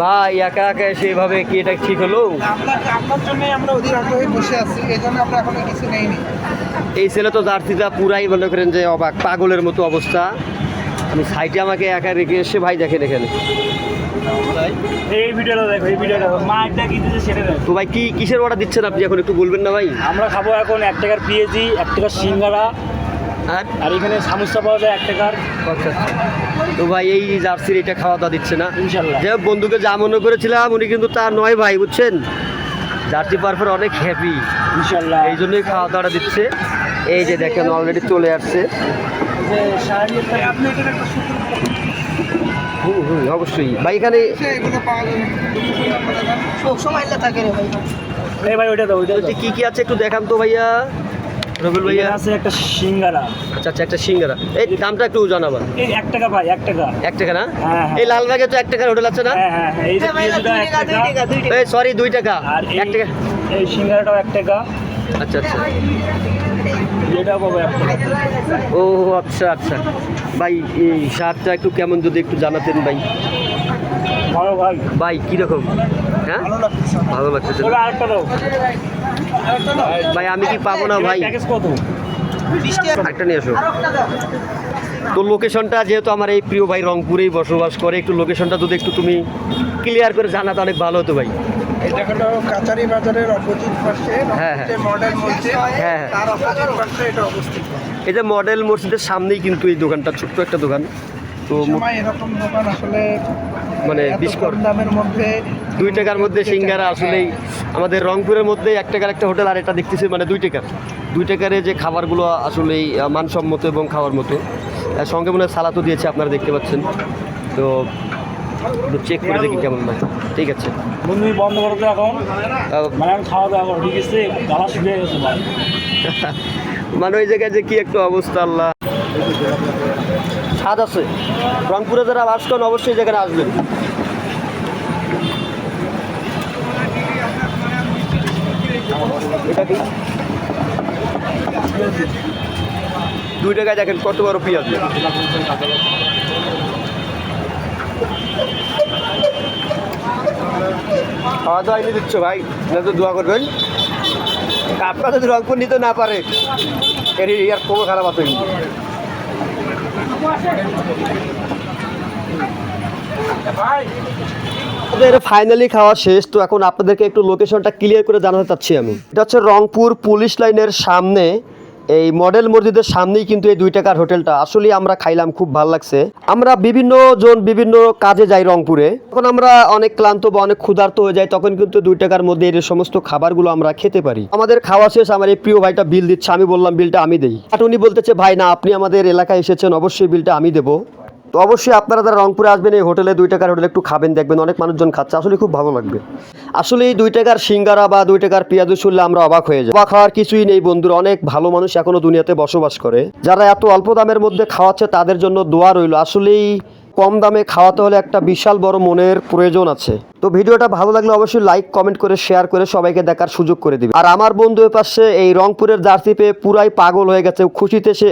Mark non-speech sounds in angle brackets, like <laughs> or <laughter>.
ভাই একা একা এসে এভাবে কি এটা ঠিক হলো? আপনার আপনার জন্যই আমরা অধীর আগ্রহে বসে আছি এই জন্য আমরা এখনও কিছু নেইনি। এই ছেলে তো জার্সিটা পুরাই মনে করেন যে অবাক পাগলের মতো অবস্থা। আমি সাইটে আমাকে একা রেখে এসে ভাই দেখেন এখানে। এই ভিডিওটা দেখো এই ভিডিওটা দেখো। মাঠটা কি দিচ্ছে সেটা দেখো। তো ভাই কি কিসের অর্ডার দিচ্ছেন আপনি এখন? একটু বলবেন না ভাই। আমরা খাব এখন এক টাকার পিএজি এক টাকার সিঙ্গারা আর? আর এখানে সামোসা পাওয়া যায় এক টাকার। তো ভাই এই জার্সির এটা খাওয়া দাওয়া দিচ্ছে না। ইনশাল্লাহ। যে বন্ধুকে যা মনে করেছিলাম উনি কিন্তু তার নয় ভাই বুঝছেন? জার্সি পাওয়ার পর অনেক হ্যাপি ইনশাল্লাহ। এই জন্যই খাওয়া দাওয়াটা দিচ্ছে। এই যে দেখেন অলরেডি চলে আসছে। অবশ্যই। ভাই এখানে ভাই ওইটা দাও ওইটা বলছি দাও। কি কি আছে একটু দেখান তো ভাইয়া। রবিল ভাইয়া? আছে একটা সিঙ্গারা। আচ্ছা আচ্ছা একটা সিঙ্গারা। এই দামটা একটু জানাবা। এই এক টাকা ভাই এক টাকা। এক টাকা না? হ্যাঁ, হ্যাঁ। এই লালবাগে তো এক টাকার হোটেল আছে না? হ্যাঁ হ্যাঁ হ্যাঁ, এই যে টাকা এই সরি দুই টাকা। এক টাকা। এই সিঙ্গারাটাও এক টাকা। আচ্ছা আচ্ছা। ও আচ্ছা আচ্ছা। ভাই এই স্বাদটা একটু কেমন যদি একটু জানাতেন ভাই। ভালো ভাই। ভাই কীরকম? হ্যাঁ? ভালো লাগতেছে। ভালো লাগতেছে ভাই আমি কি পাবো না ভাই? কত? একটা নিয়ে আসো। তো লোকেশনটা যেহেতু আমার এই প্রিয় ভাই রংপুরেই বসবাস করে একটু লোকেশনটা যদি একটু তুমি ক্লিয়ার করে জানাতে অনেক ভালো হতো ভাই। এই জায়গাটা কাচারি বাজারের অপোজিট পাশে হ্যাঁ, হ্যাঁ। মডেল মসজিদ হ্যাঁ, হ্যাঁ। তার অপোজিট পাশে এটা অবস্থিত। এই যে মডেল মসজিদের সামনেই কিন্তু এই দোকানটা ছোট্ট একটা দোকান। তো সময় এরকম দোকান আসলে মানে এত বিশ কর- কম দামের মধ্যে দুই টাকার মধ্যে সিঙ্গারা আসলেই আমাদের রংপুরের মধ্যে এক টাকার একটা হোটেল আর এটা দেখতেছি মানে দুই টাকার। দুই টাকারে যে খাবারগুলো আসলেই মানসম্মত এবং খাওয়ার মতো। সঙ্গে মনে হয় সালাতও দিয়েছে আপনারা দেখতে পাচ্ছেন। তো একটু চেক করে দেখি কেমন লাগে ঠিক আছে। বন্ধু বন্ধ করো তো এখন। মানে আমি খাওয়া দাওয়া করো। ঠিক আছে গালা শুকিয়ে গেছে <laughs> মানে ওই জায়গায় যে কি একটু অবস্থা আল্লাহ। স্বাদ আছে। রংপুরে যারা বাস করেন, অবশ্যই জায়গায় আসবেন। এটা দুই টাকায় দেখেন কত বড় পেঁয়াজ। খাওয়া দাওয়া এনে দিচ্ছ ভাই, না তো দোয়া করবেন। আপনারা যদি রংপুর নিতে না পারে, এর ইয়ার কোনো খারাপ আছে ফাইনালি খাওয়া শেষ। তো এখন আপনাদেরকে একটু লোকেশনটা ক্লিয়ার করে জানাতে চাচ্ছি আমি। এটা হচ্ছে রংপুর পুলিশ লাইনের সামনে এই মডেল মসজিদের সামনেই কিন্তু এই দুই টাকার হোটেলটা। আসলে আমরা খাইলাম, খুব ভালো লাগছে। আমরা বিভিন্ন জন বিভিন্ন কাজে যাই রংপুরে। তখন আমরা অনেক ক্লান্ত বা অনেক ক্ষুধার্ত হয়ে যাই, তখন কিন্তু দুই টাকার মধ্যে এই সমস্ত খাবারগুলো আমরা খেতে পারি। আমাদের খাওয়া শেষ, আমার এই প্রিয় ভাইটা বিল দিচ্ছে, আমি বললাম, বিলটা আমি দেই। উনি বলতেছে, ভাই, না, আপনি আমাদের এলাকায় এসেছেন, অবশ্যই বিলটা আমি দেবো। তো অবশ্যই আপনারা যারা রংপুরে আসবেন এই হোটেলে দুই টাকার হোটেলে একটু খাবেন, দেখবেন অনেক মানুষজন খাচ্ছে। আসলে খুব ভালো লাগবে। আসলে এই দুই টাকার সিঙ্গারা বা দুই টাকার পেঁয়াজু শুনলে আমরা অবাক হয়ে যাই। অবাক হওয়ার কিছুই নেই বন্ধুরা, অনেক ভালো মানুষ এখনও দুনিয়াতে বসবাস করে। যারা এত অল্প দামের মধ্যে খাওয়াচ্ছে, তাদের জন্য দোয়া রইল। আসলেই কম দামে খাওয়াতে হলে একটা বিশাল বড় মনের প্রয়োজন আছে। তো ভিডিওটা ভালো লাগলে অবশ্যই লাইক কমেন্ট করে শেয়ার করে সবাইকে দেখার সুযোগ করে দিবে। আর আমার বন্ধু পাশে এই রংপুরের জার্সি পেয়ে পুরাই পাগল হয়ে গেছে। খুশিতে সে